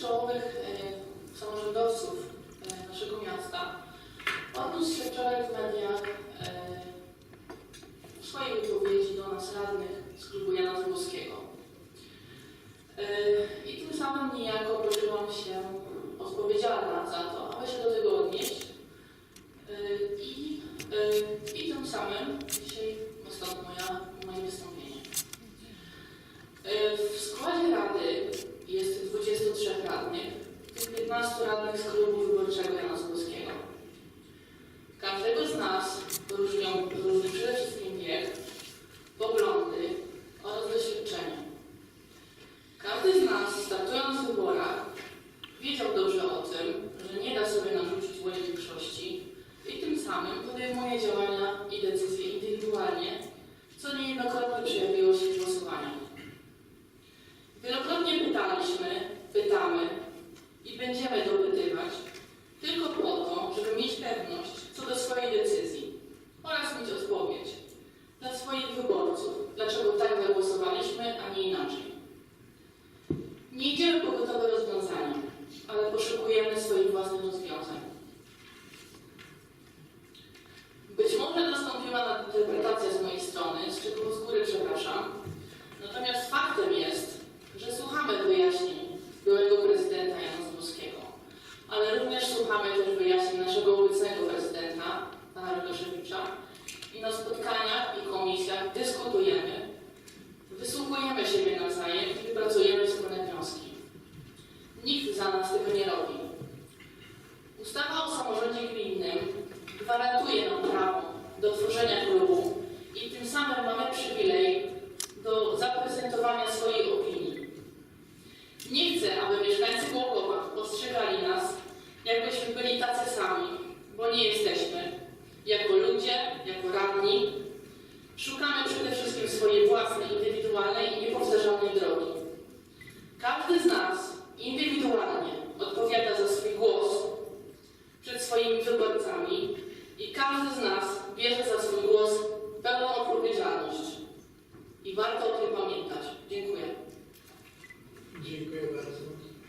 z czołowych e, samorządowców e, naszego miasta odniósł się wczoraj w mediach e, w swojej wypowiedzi do nas radnych z klubu Jana Zgórskiego. I tym samym niejako poczułam się odpowiedzialna za to, aby się do tego odnieść. I, i tym samym dzisiaj moja, moje wystąpienie. E, W składzie rady jest 23 radnych, w 15 radnych z klubu wyborczego Jana Zgórskiego. Każdego z nas różnią różny przede wszystkim wiek, poglądy oraz doświadczenia. Każdy z nas, startując w wyborach, wiedział dobrze o tym, że nie da sobie narzucić woli większości i tym samym podejmuje działania i decyzje indywidualnie, co niejednokrotnie przejawiło może nastąpiła nadinterpretacja z mojej strony, z czego z góry przepraszam, natomiast faktem jest, że słuchamy wyjaśnień byłego prezydenta Jana Zgórskiego, ale również słuchamy też wyjaśnień naszego obecnego prezydenta, pana Radoszewicza i na spotkaniach i komisjach dyskutujemy, wysłuchujemy siebie nawzajem i wypracujemy wspólne wnioski. Nikt za nas tego nie robi. Ustawa o samorządzie gminnym gwarantuje nam do tworzenia klubu i tym samym mamy przywilej do zaprezentowania swojej opinii. Nie chcę, aby mieszkańcy Głogowa postrzegali nas, jakbyśmy byli tacy sami, bo nie jesteśmy. Jako